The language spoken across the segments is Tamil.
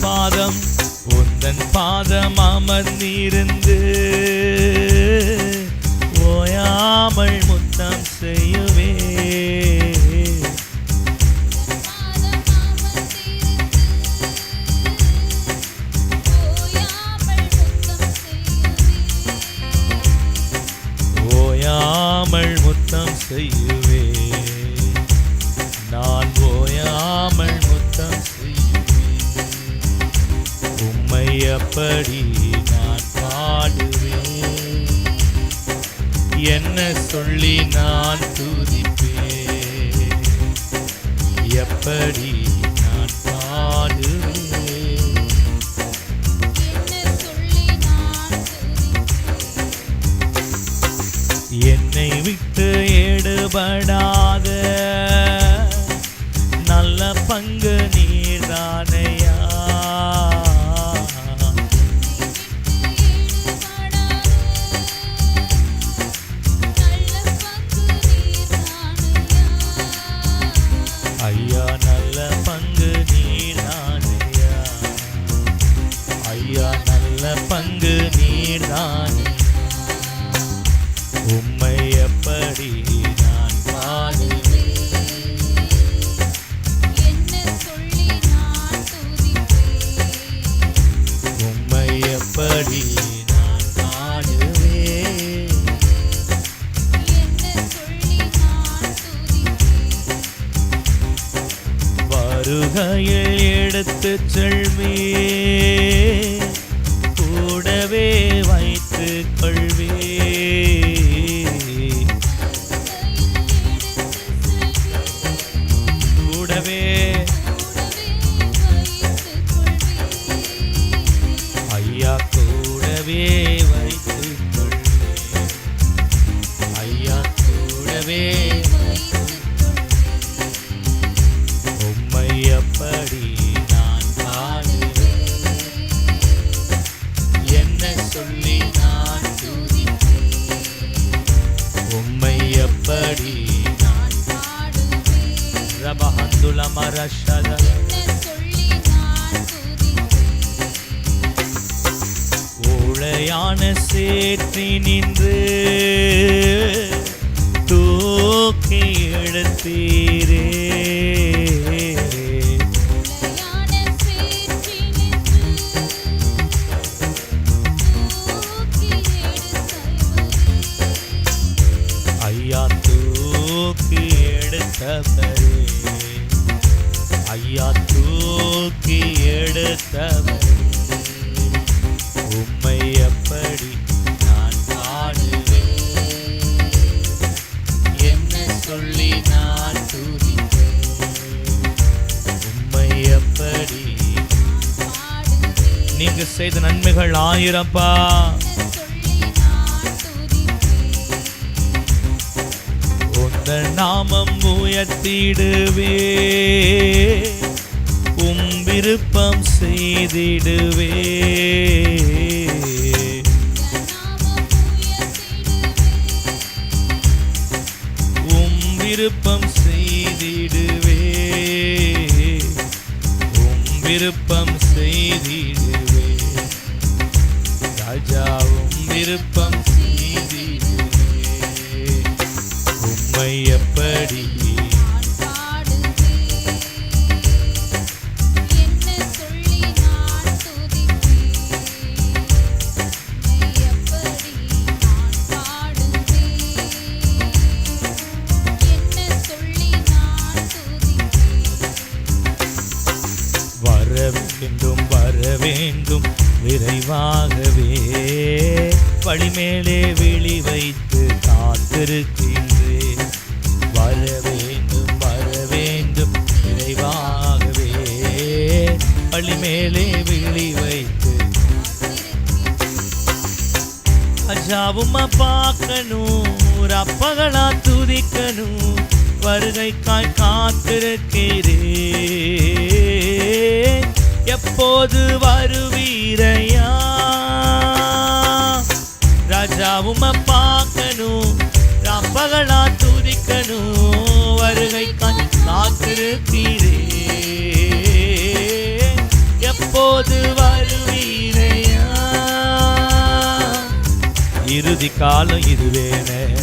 பாதம் உந்தன் பாதம் அமர்ந்திருந்து ஓயாமல் முத்தம் செய்யும். சொல்லி நான் துதிப்பேன். எப்படி நான் பாடுவேன்? என்னை விட்டு எடுபடாத எப்படி நான் பாடுவேன். வருகையில் எடுத்துச் செல்வே ரபஹந்துல ஊழையான சேற்றி நின்று தூக்கி எடுத்தீரே உம்மை எப்படி நான் பாடுவேன்? என்ன சொல்லி நான் துதிப்பேன்? உம்மை எப்படி நீங்க செய்த நன்மைகள் ஆயிரப்பா. உந்தன் நாமம் உயர்த்திடுவே உம் விருப்பம் செய்திடுவே விருப்பம் செய்திடுவே. உம் விருப்பம் செய்திடுவே. ராஜாவும் விருப்பம் செய்திடுவே. உம்மை எப்படி காளி மேலே விழி வைத்து காத்திருக்கின்றேன் வர வேண்டும் வர வேண்டும் விரைவாகவே பள்ளி மேலே விழி வைத்து. அஜாவும் பார்க்கணும் அப்பகளா துதிக்கணும் வருகைக்காய் காத்திருக்கிறேன் எப்போது வருவீரையா? ராஜாவும் பார்க்கணும் ரப்பகளா துதிக்கணும். வருகை கண் காத்திருக்கிறே எப்போது வருவீரையா இறுதி காலம் இதுவேனே.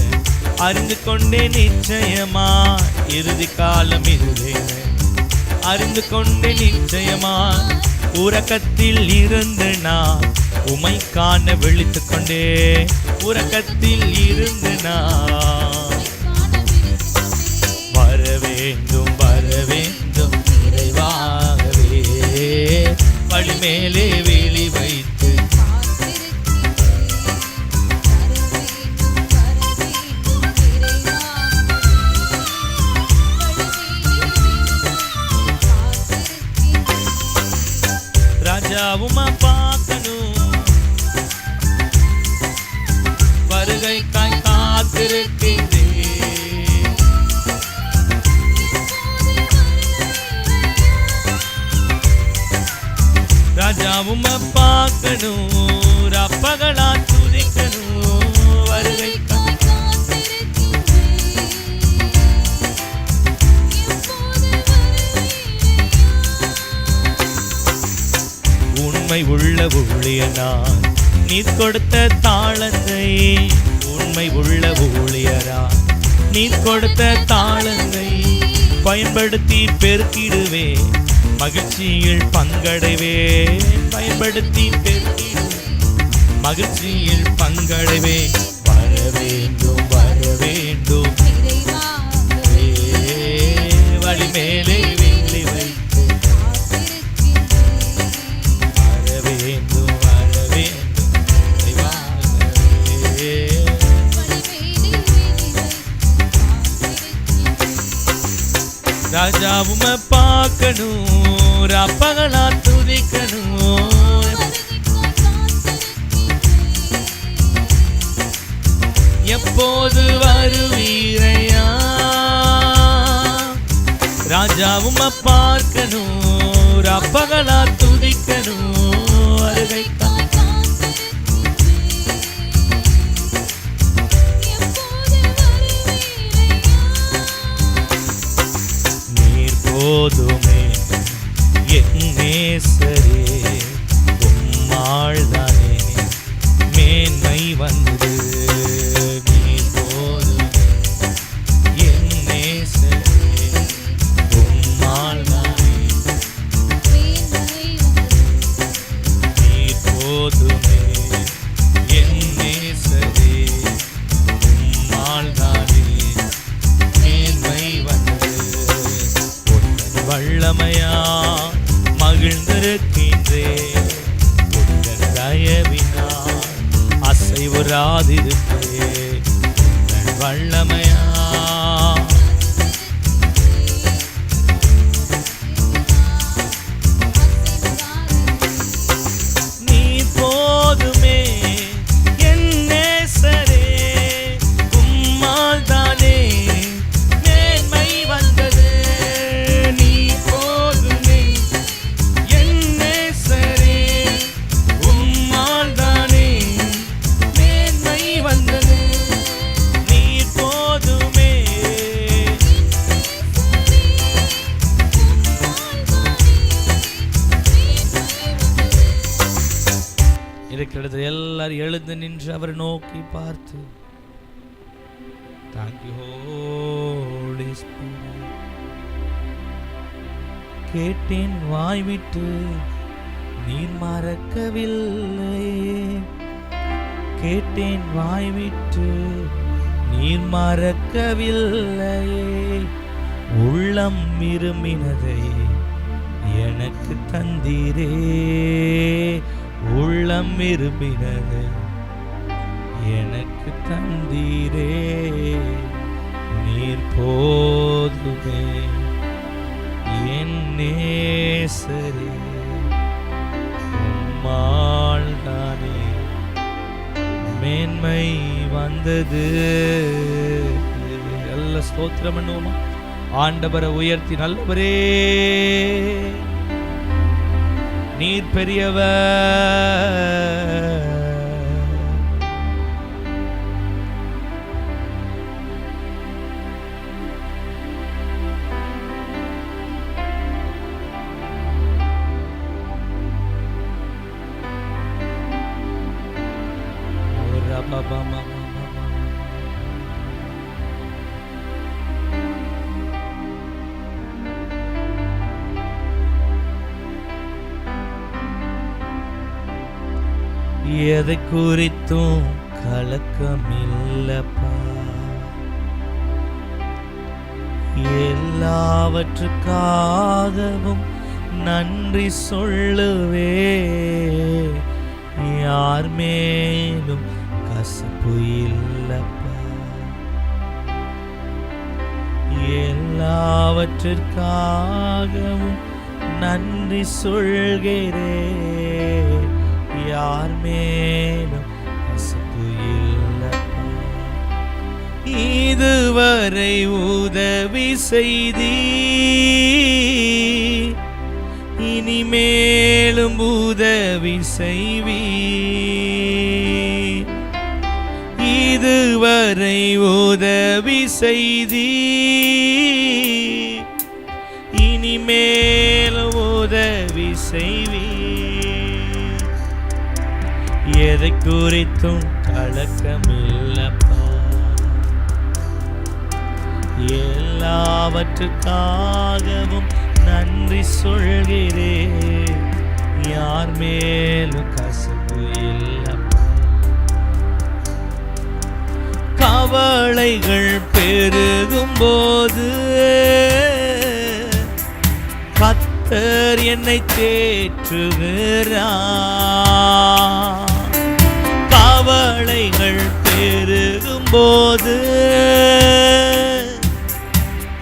அறிந்து கொண்டே நிச்சயமா. இறுதி காலம் இதுவேனே. அறிந்து கொண்டே நிச்சயமா. உறக்கத்தில் இருந்து நான் உமை காண விழித்து கொண்டே. உறக்கத்தில் இருந்து நான் வர வேண்டும் வர வேண்டும் நிறைவாகவே. வழிமேலே மேலே வேலி வைத்து ராஜாவும் பார்க்கணும் ரப்பகளா துதிக்கணும் வருகை உண்மை உள்ள ஊழியனார் நீர் கொடுத்த தாளத்தை. உண்மை உள்ள ஊழியரா நீர் கொடுத்த தாளத்தை பயன்படுத்தி பெருக்கிடுவேன். மகிழ்ச்சியில் பங்கடைவே பயன்படுத்தி பெருக்கிடுவே மகிழ்ச்சியில் பங்கடைவே வர வேண்டும் வர வேண்டும். ஏ, வழி மேலே வைத்து. வர வேண்டும் வர வேண்டும். ராஜாவும் பார்க்கணும் ரப்பகளா துதிக்கணும். எப்போது வருவீரையா? ராஜாவும் பார்க்கணும் ரப்பகளா துதிக்கணும். வருகை போதுமே. என் நேசரே உம்மாள்தான் to. Thank you, Holy Spirit. கேட்டேன் வாய் விட்டு நீர் மறக்கவில்லை கேட்டேன் வாய் விட்டு நீர் மறக்கவில்லையே உள்ளம் விரும்பினதை எனக்கு தந்தீரே உள்ளம் விரும்பினதை எனக்கு தந்தீரே நீர் போதுமே. என் நேசரே உம்மாள்தானே மேன்மை வந்தது. நல்ல ஸ்தோத்திரம் பண்ணுவோமா? ஆண்டவரை உயர்த்தி நல்லவரே. நீர் பெரியவர். எதை குறித்தும் கலக்கமில்லப்பா. எல்லாவற்றுக்காகவும் நன்றி சொல்லுவே. யார் மேலும் கசப்பு இல்லப்பா. எல்லாவற்றிற்காகவும் நன்றி சொல்கிறேன். யார் மேலும் கசப்பு இல்லை? இதுவரை உதவி செய்தி இனிமேலும் உதவி செய்வீ இதுவரை உதவி செய்தி இனிமேலும் உதவி செய் எதை குறித்தும் கலக்கமில்லப்பா. எல்லாவற்றுக்காகவும் நன்றி சொல்கிறேன். யார் மேலும் கசப்பு இல்லப்பா. கவலைகள் பெருகும் போது கத்தர் என்னை தேற்றுகிறார். கவலைகள் பெருகும் போது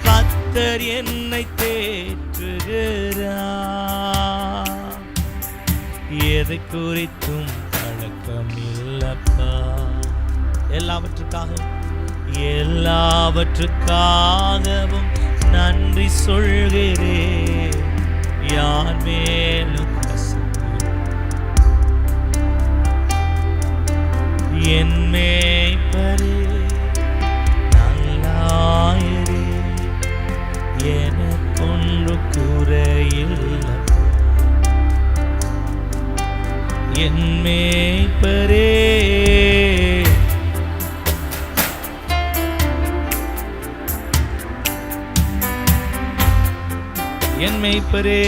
கத்தர் என்னை தேற்றுகிறார் எதை குறித்தும் பழக்கம் இல்லப்பா எல்லாவற்றுக்காகவும் எல்லாவற்றுக்காகவும் நன்றி சொல்கிறேன். யார் மேலும் என் மேய்ப்பரே நல்லாயிரே. எனக்கொன்று குறையில்லை என் மேய்ப்பரே என் மேய்ப்பரே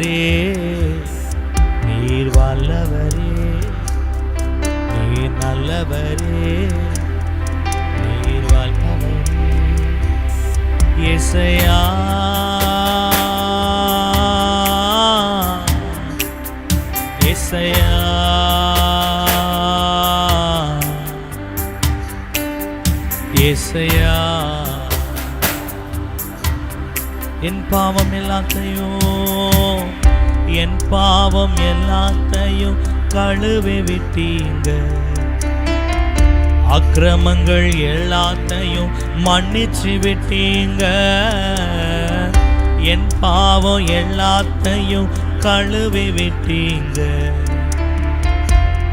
வல்லவரே நீர் வல்லவரே நீர் நல்லவரே நீர் வல்லவரே இசையா இசையா இசையா என் பாவம் எல்லாத்தையும் என் பாவம் எல்லாத்தையும் கழுவி விட்டீங்க. அக்கிரமங்கள் எல்லாத்தையும் மன்னிச்சு விட்டீங்க. என் பாவம் எல்லாத்தையும் கழுவி விட்டீங்க.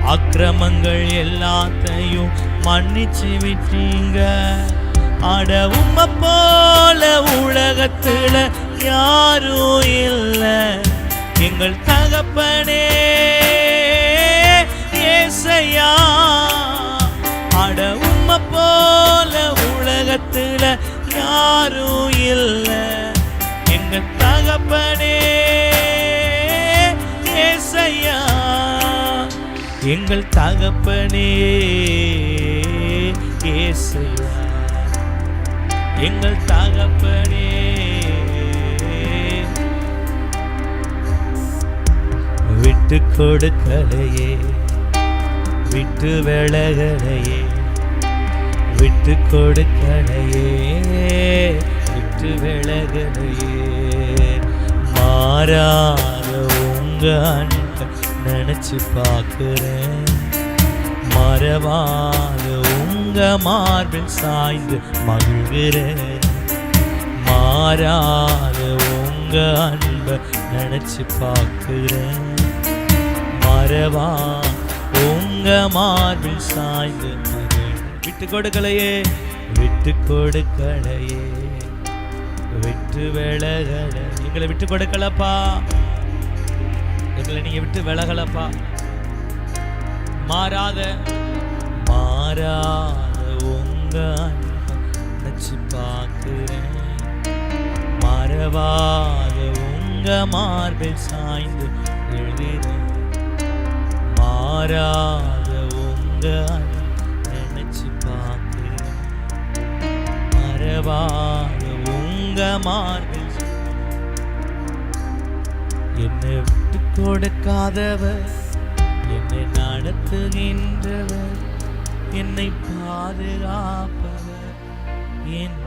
அக்கிரமங்கள் எல்லாத்தையும் மன்னிச்சு விட்டீங்க. அட உம்ம போல உலகத்துல யாரும் இல்லை. எங்கள் தகப்பனே ஏசையா அட உம்ம போல உலகத்துல யாரும் இல்லை. எங்கள் தகப்பனே ஏசையா எங்கள் தகப்பனே ஏசையா. எங்கள் தகப்பனே விட்டு கொடுக்கலையே. விட்டு விலகலையே. விட்டு கொடுக்கலையே. விட்டு விலகலையே. மாறாத உங்க அன்பை நினைச்சு பார்க்குறேன். மறவாத உங்க மார்பில் சாய்ந்து மகிழ்கிறேன். மாறாத உங்க அன்பை நினைச்சு பார்க்குறேன். வரவா? உங்க மார்பில் சாய்ந்து விட்டு கொடுக்கலையே விட்டு கொடுக்கலையே. விட்டு விலகல. எங்களை விட்டு கொடுக்கலப்பா. எங்களை நீங்க விட்டு விலகலப்பா. மாறாத மாறாத உங்க அன்பை நினைச்சு பார்க்கிறேன். மறவாத உங்க மார்பில் சாய்ந்து எழுதினேன். மாறாத உங்க நினைச்சு பார்க்கிறேன் மறவாத உங்க மார்கள் என்னை விட்டு கொடுக்காதவர் என்னை நடத்துகின்றவர் என்னை பாதுகாப்பவர் என்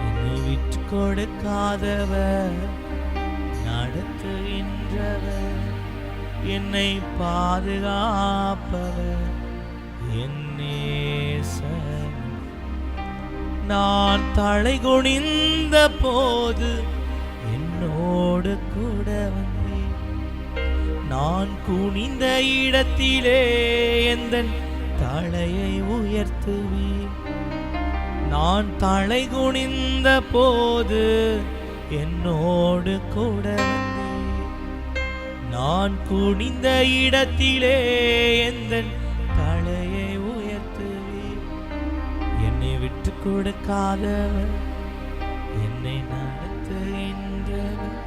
என்னை விட்டு கொடுக்காதவர் நடத்துகின்றவர். என்னை பாதுகாப்பவர். என் நான் தலை குனிந்த போது என்னோடு கூட வந்தே நான் குனிந்த இடத்திலே எந்த தலையை உயர்த்துவேன். நான் தலை குனிந்த போது என்னோடு கூட நான் குனிந்த இடத்திலே எந்த தலையை உயர்த்துவே என்னை விட்டு கொடுக்காதவர் என்னை நடத்துகின்றவர்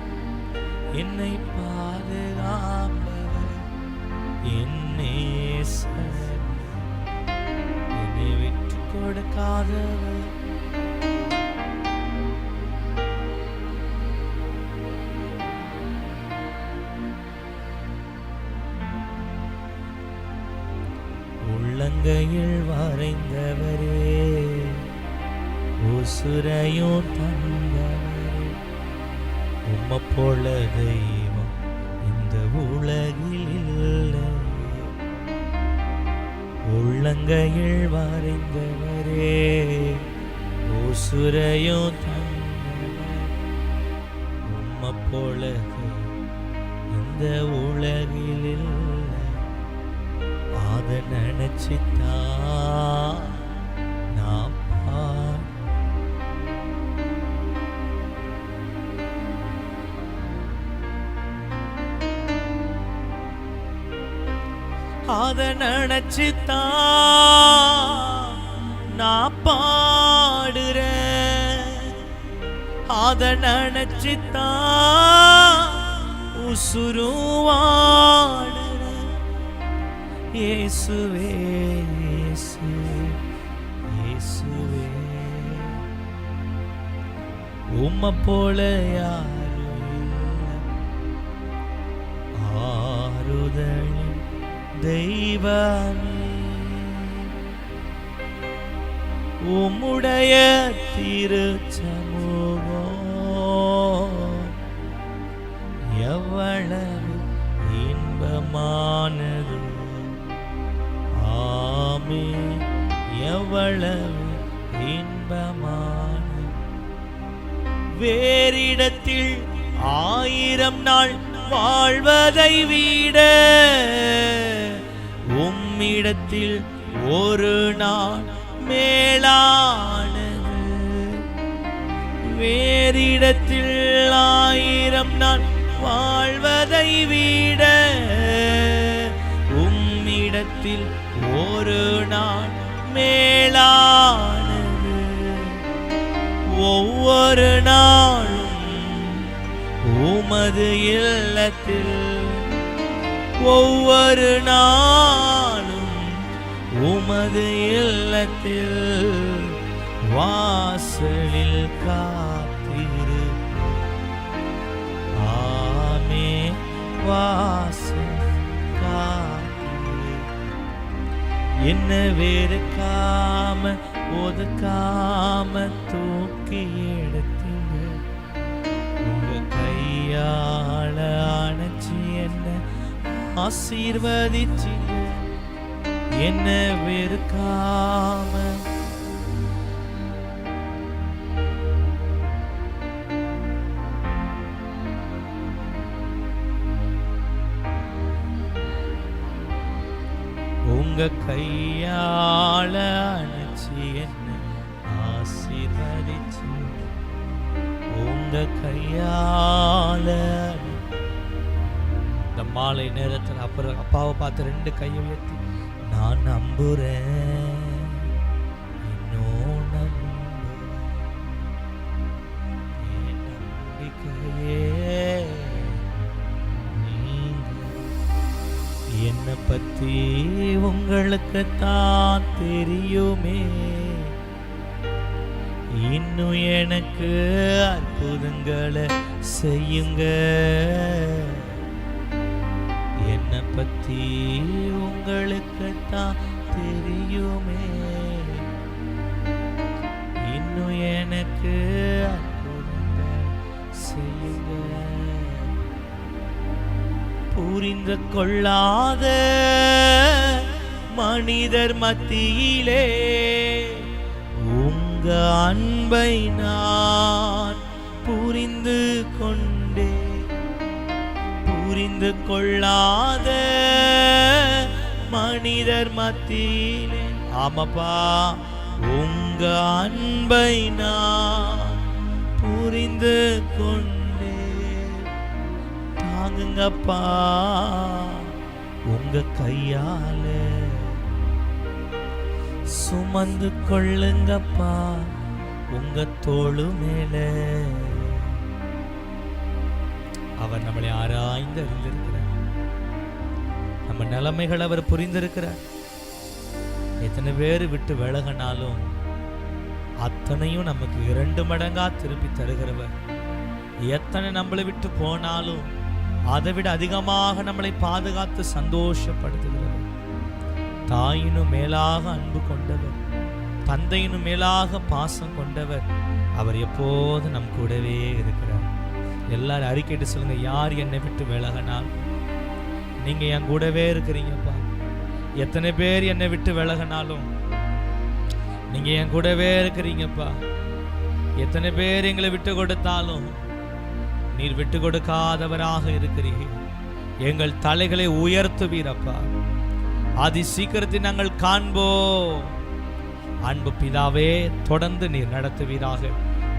என்னை பாதுகாப்பவர். என்னை என்னை விட்டு கொடுக்காதவர். கங்கையில் வரைந்தவரே. உசுரையும் தந்தவரே. உம்ம போல தெய்வம் இந்த உலகில் இல்லை உள்ளங்கையில் வரைந்தவரே. உசுரையும் தந்தவர். உம்ம போல இந்த உலகில் இல்லை அதை நினைச்சுதான் நான் அதை நினைச்சுதான் நான் பாடுறேன். அதை நினைச்சுதான் உசுருவாடு இயேசுவே இயேசுவே இயேசுவே. உம்மை போல யாரும் ஆறுதல் ஆறுதலின் தெய்வமே உம்முடைய திருச்சமூகம் எவ்வளவு இன்பமானது ஆமே எவ்வளவு இன்பமான. வேறிடத்தில் ஆயிரம் நாள் வாழ்வதை விட உம்மிடத்தில் ஒரு நாள் மேலானது. வேறிடத்தில் ஆயிரம் நாள் வாழ்வதை விட உம்மிடத்தில் ஒரு நாள் மேலானது. ஒவ்வொரு நாளும் உமது இல்லத்தில் ஒவ்வொரு நாளும் உமது இல்லத்தில் வாசலில் காத்திரு. ஆமே வாச என்ன வெறுக்காம ஒதுக்காம தூக்கி எடுத்தீங்க? உங்க கையால அணைச்சி என்ன ஆசீர்வதிச்சீங்க? என்ன வெறுக்காம உங்க கையால அணைச்சி என்ன ஆசீர்வதிச்சு. உங்க கையால இந்த மாலை நேரத்தில் அப்புறம் அப்பாவை பார்த்து ரெண்டு கையை உயர்த்தி நான் நம்புறேன். பத்தி உங்களுக்கு தான் தெரியுமே. இன்னும் எனக்கு அற்புதங்களை செய்யுங்க. என்னை பத்தி உங்களுக்கு தான் தெரியுமே. இன்னும் எனக்கு புரிந்து கொள்ளாத மனிதர் மத்தியிலே உங்க அன்பை நான் புரிந்து கொண்டே புரிந்து கொள்ளாத மனிதர் மத்தியிலே. ஆமாப்பா உங்க அன்பை நான் புரிந்து கொண்டே. தாங்குங்க அப்பா உங்க கையால. சுமந்து கொள்ளுங்கப்பா உங்க தோளு மேல. அவர் நம்மளை ஆராய்ந்து அறிந்திருக்கிறார். நம்ம நிலைமைகள் அவர் புரிந்திருக்கிறார். எத்தனை பேர் விட்டு விலகினாலும் அத்தனையும் நமக்கு இரண்டு மடங்கா திருப்பி தருகிறவர். எத்தனை நம்மளை விட்டு போனாலும் அதை விட அதிகமாக நம்மளை பாதுகாத்து சந்தோஷப்படுத்துகிறவர் தாயினும் மேலாக அன்பு கொண்டவர் தந்தையினும் மேலாக பாசம் கொண்டவர் அவர் எப்போதும் நம் கூடவே இருக்கிறார். எல்லாரும் அறிக்கைட்டு சொல்லுங்க யார் என்னை விட்டு விலகினால் நீங்க என் கூடவே இருக்கிறீங்கப்பா. எத்தனை பேர் என்னை விட்டு விலகினாலும் நீங்க என் கூடவே இருக்கிறீங்கப்பா. எத்தனை பேர் எங்களை விட்டு கொடுத்தாலும் நீர் விட்டு கொடுக்காதவராக இருக்கிறீர்கள். எங்கள் தலைகளை உயர்த்துவீரப்பா. அதி சீக்கிரத்தில் நாங்கள் காண்போம். அன்பு பிதாவே தொடர்ந்து நீர் நடத்துவீராக.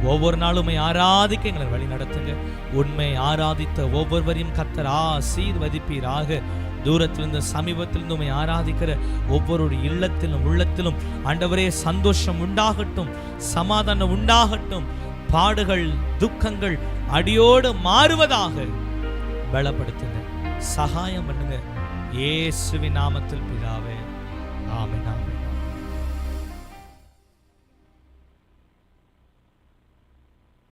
ஒவ்வொரு நாளும் ஆராதிக்க எங்களை வழி நடத்துங்க. உண்மை ஆராதித்த ஒவ்வொருவரையும் கத்தர் ஆசீர்வதிப்பீராக. தூரத்திலிருந்து சமீபத்திலிருந்து ஆராதிக்கிற ஒவ்வொரு இல்லத்திலும் உள்ளத்திலும் ஆண்டவரே சந்தோஷம் உண்டாகட்டும் சமாதானம் உண்டாகட்டும். பாடுகள் துக்கங்கள் அடியோடு மாறுவதாக பலப்படுத்துங்க. சகாயம் பண்ணுங்க. இயேசுவின் நாமத்தில் பிதாவே. ஆமினா